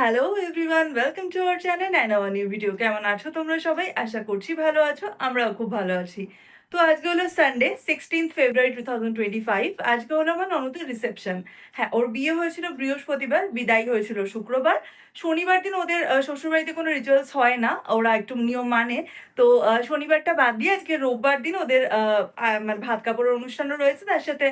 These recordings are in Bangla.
Hello everyone welcome to our channel and our new video কেমন আছো তোমরা সবাই? আশা করছি ভালো আছো, আমরাও খুব ভালো আছি। তো আজকে হলো Sunday sixteenth February two thousand twenty five আজকে হলো আমার ননদের রিসেপশন হ্যাঁ ওর বিয়ে হয়েছিল বৃহস্পতিবার, বিদায় হয়েছিল শুক্রবার। শনিবার দিন ওদের শ্বশুরবাড়িতে কোনো রিচুয়ালস হয় না, ওরা একটু নিয়ম মানে। তো শনিবারটা বাদ দিয়ে আজকে রোববার দিন ওদের মানে ভাত কাপড়ের অনুষ্ঠানও রয়েছে, তার সাথে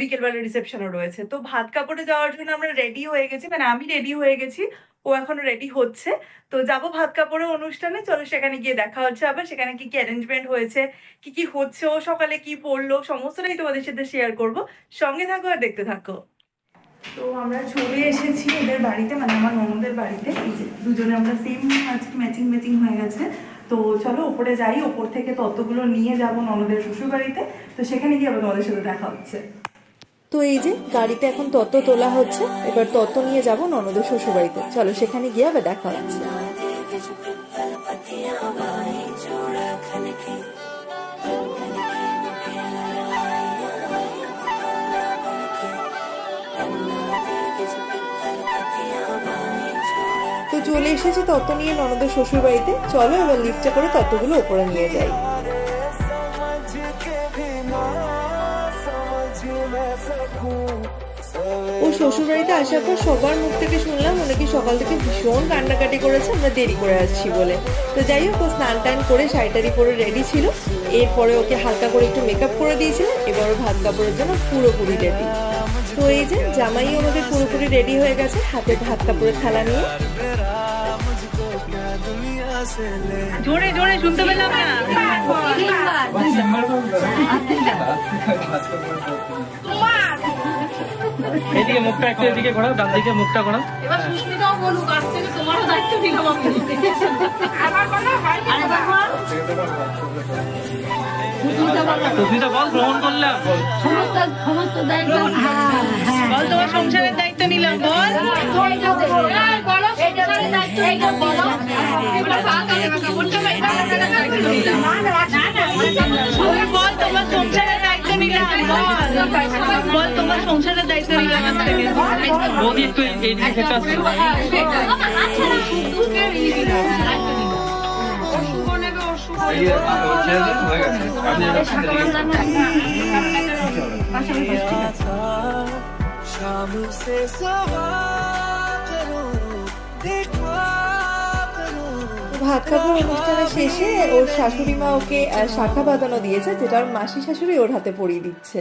বিকেলবেলা রিসেপশনও রয়েছে। তো ভাত কাপড়ে যাওয়ার জন্য আমরা রেডি হয়ে গেছি মানে আমি রেডি হয়ে গেছি। ও এখনও রেডি হচ্ছে। তো যাব ভাত কাপড়ের অনুষ্ঠানে, চলো সেখানে গিয়ে দেখা হচ্ছে আবার, সেখানে কি কি অ্যারেঞ্জমেন্ট হয়েছে, কি কি হচ্ছে, ও সকালে কি পড়ল, সমস্তটাই তোমাদের সাথে শেয়ার করব। সঙ্গে থাকো আর দেখতে থাকো। তো আমরা চলে এসেছি এদের বাড়িতে মানে আমার ননদের বাড়িতে। এই যে দুজনে আমরা সেম আজকে ম্যাচিং ম্যাচিং হয়ে গেছে। তো চলো ওপরে যাই, ওপর থেকে তত্ত্বগুলো নিয়ে যাব ননদের শ্বশুর বাড়িতে তো সেখানে গিয়ে আবার তোমাদের সাথে দেখা হচ্ছে। তো এই যে গাড়িতে এখন তত্ত্ব তোলা হচ্ছে, এবার তত্ত্ব নিয়ে যাব ননদের শ্বশুরবাড়িতে। চলো, সেখানে গিয়ে আবার দেখা হচ্ছে। তো চলে এসেছি তত্ত্ব নিয়ে ননদের শ্বশুরবাড়িতে। চলো এবার লিফটে করে তত্ত্বগুলো উপরে নিয়ে যাই। ও শ্বশুরবাড়িতে আসার পর সবার মুখ থেকে শুনলাম অনেকে সকাল থেকে ভীষণ কান্নাকাটি করেছে, আমরা দেরি করে আসছি বলে। তো যাই হোক, ও স্নান টান করে শাড়িটারি পরে রেডি ছিল। এরপরে ওকে হালকা করে একটু মেকআপ করে দিয়েছিলাম, এবার ও ভাত কাপড়ের জন্য পুরোপুরি রেডি তো এই যে, জামাইও আমাদের পুরোপুরি রেডি হয়ে গেছে, হাতে ভাত কাপড়ের থালা নিয়ে। জোরে জোরে শুনতে পেলাম না এদিকে মুখটা একটু এদিকে ঘোরাও ডান দিকে মুখটা ঘোরাও। এবার সুস্মিতাও বলুক আজ থেকে তোমারও দায়িত্ব দিলাম আমি আমার কথা আরেকবার বল। সুস্মিতা বল। গ্রহণ করলাম। সমস্ত সমস্ত দায়িত্ব বল তোমার সংসারের দায়িত্ব নিলাম বল। বলো, তোমার সংসারের দায়িত্ব বল। তোমার সংসারের দায়িত্ব আজ থেকে। বৌদি একটু এই- এইদিকে খেতে আসবে ভাত খাবার অনুষ্ঠানের শেষে ওর শাশুড়ি মা ওকে শাখা বাঁধানো দিয়েছে যেটা ওর মাসি শাশুড়ি ওর হাতে পরিয়ে দিচ্ছে।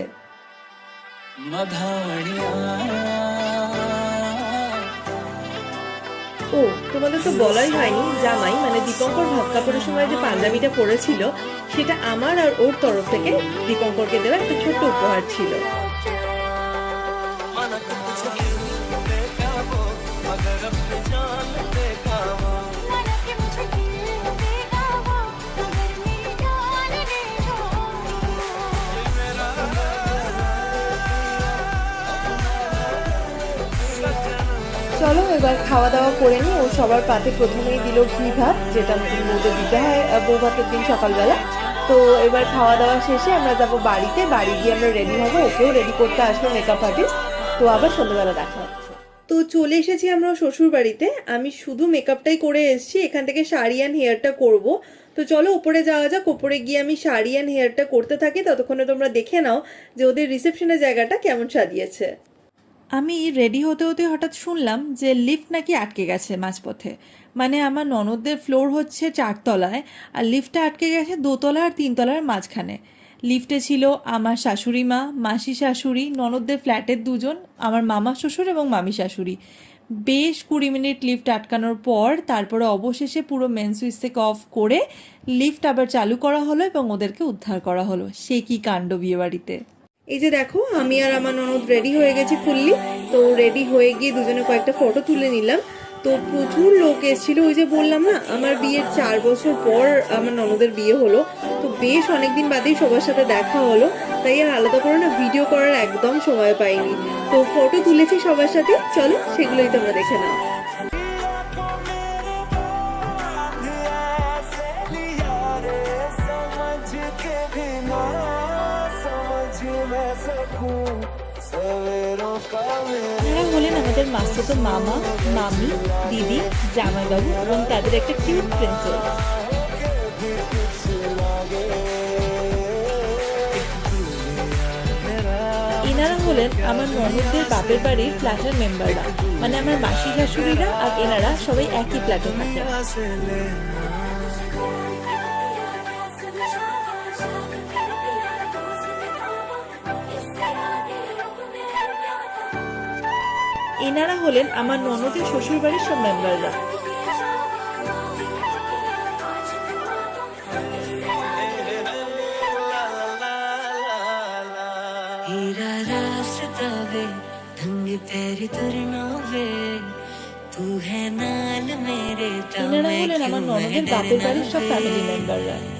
ও, তোমাদের তো বলাই হয়নি, জামাই মানে দীপঙ্কর ভাত কাপড়ের সময় যে পাঞ্জাবিটা পরেছিল, সেটা আমার আর ওর তরফ থেকে দীপঙ্করকে দেওয়া একটা ছোট্ট উপহার ছিল। চলো, এবার খাওয়া দাওয়া করে নিই। ও সবার পাতে প্রথমেই দিল ঘি ভাত, যেটা বউদের দিতে হয় বউ ভাতের দিন সকালবেলা। তো এবার খাওয়া দাওয়া শেষে আমরা যাব বাড়িতে। বাড়ি গিয়ে আমরা রেডি হব, ওকেও রেডি করতে আসব মেকআপ আর্টিস্ট তো আবার সন্ধ্যেবেলা দেখা তো চলে এসেছি আমরা শ্বশুর বাড়িতে আমি শুধু মেকআপটাই করে এসেছি, এখান থেকে শাড়ি অ্যান্ড হেয়ারটা করব। তো চলো উপরে যাওয়া যাক। উপরে গিয়ে আমি শাড়ি অ্যান্ড হেয়ারটা করতে থাকি। ততক্ষণে তোমরা দেখে নাও যে ওদের রিসেপশনের জায়গাটা কেমন সাজিয়েছে। আমি রেডি হতে হতে হঠাৎ শুনলাম যে লিফট নাকি আটকে গেছে মাঝপথে। মানে আমার ননদদের ফ্লোর হচ্ছে চারতলায় আর লিফটটা আটকে গেছে দোতলা আর তিনতলার মাঝখানে। লিফটে ছিল আমার শাশুড়ি মা, মাসি শাশুড়ি, ননদদের ফ্ল্যাটের দুজন, আমার মামা শ্বশুর এবং মামি শাশুড়ি। বেশ কুড়ি মিনিট লিফট আটকানোর পর তারপরে অবশেষে পুরো মেন সুইচ থেকে অফ করে লিফট আবার চালু করা হলো এবং ওদেরকে উদ্ধার করা হলো। সে কি কাণ্ড বিয়ে বাড়িতে এই যে দেখো আমি আর আমার ননদ রেডি হয়ে গেছি ফুললি তো রেডি হয়ে গিয়ে দুজনে কয়েকটা ফটো তুলে নিলাম তো প্রচুর লোক এসেছিল ওই যে বললাম না আমার বিয়ের চার বছর পর আমার ননদের বিয়ে হলো তো বেশ অনেকদিন বাদেই সবার সাথে দেখা হলো তাই আর আলাদা করে না ভিডিও করার একদম সময় পাইনি তো ফটো তুলেছি সবার সাথে চলো সেগুলোই তোমরা দেখে নাও তারা হলেন আমাদের মাস্তুত মামা, মামি, দিদি, জামাইবাবু এবং তাদের একটা কিউট প্রিন্সেস এনারা হলেন আমার ননদদের বাপের বাড়ির প্লাটার মেম্বাররা মানে আমার মাসি শাশুড়িরা আর এনারা সবাই একই প্লাটে থাকে এনারা হলেন আমার ননদের শ্বশুর শ্বশুরবাড়ির সব মেম্বাররা।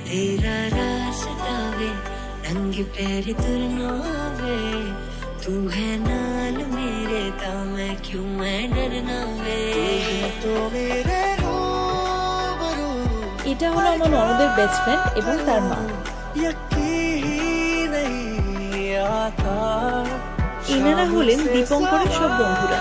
তেরা রাস্তা রঙ্গে প্যারে তুর নে डरना বাড়ির সব वे? ফ্যামিলি মেম্বাররা तेरा रास्ता वे ढंग पैर तुरना वे तू है नाल मेरे तो मैं क्यों मैं डरना वे तो मेरे रूबरू এটা হলো আমার ননদের বেস্ট ফ্রেন্ড এবং তার মা यकीन नहीं आता এনারা হলেন দীপঙ্করের সব বন্ধুরা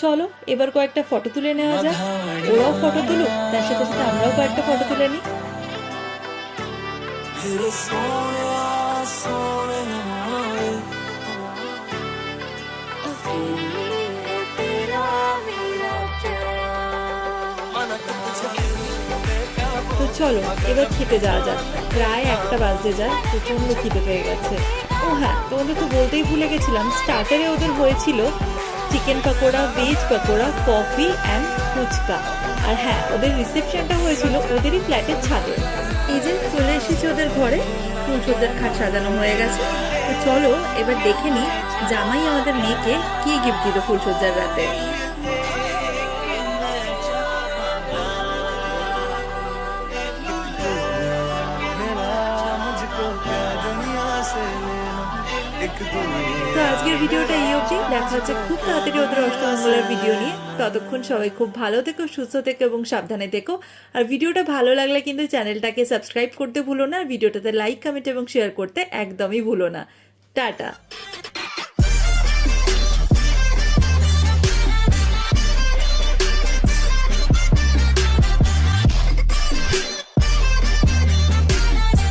চলো এবার কয়েকটা ফটো তুলে নেওয়া যাক। ওরাও ফটো তুলো তার সাথে সাথে আমরাও কয়েকটা ফটো তুলে নিই। তো চলো এবার খেতে যাওয়া যাক। প্রায় একটা বাজতে যায় প্রচণ্ড খিদে পেয়ে গেছে। ও হ্যাঁ তোমাদের তো বলতেই ভুলে গেছিলাম স্টার্টারে ওদের হয়েছিল chicken pakora veg pakora coffee and fuchka. আর হ্যাঁ ওদের রিসেপশনটা হয়েছিল ওদেরই ফ্ল্যাটের ছাদে। এই যে চলে এসেছি ওদের ঘরে ফুলসজ্জার খাট সাজানো হয়ে গেছে। তো চলো, এবার দেখে নিই জামাই আমাদের মেয়েকে কি গিফট দিল ফুলসজ্জার রাতে। से তো আজকের ভিডিওটা এই অবধি। দেখা হচ্ছে খুব তাড়াতাড়ি ওদের অষ্টমঙ্গলের ভিডিও নিয়ে। ততক্ষণ সবাই খুব ভালো থেকো, সুস্থ থেকো এবং সাবধানে থেকো। আর ভিডিওটা ভালো লাগলে কিন্তু চ্যানেলটাকে সাবস্ক্রাইব করতে ভুলো না। আর ভিডিওটাতে লাইক কমেন্ট এবং শেয়ার করতে একদমই ভুলো না। টাটা।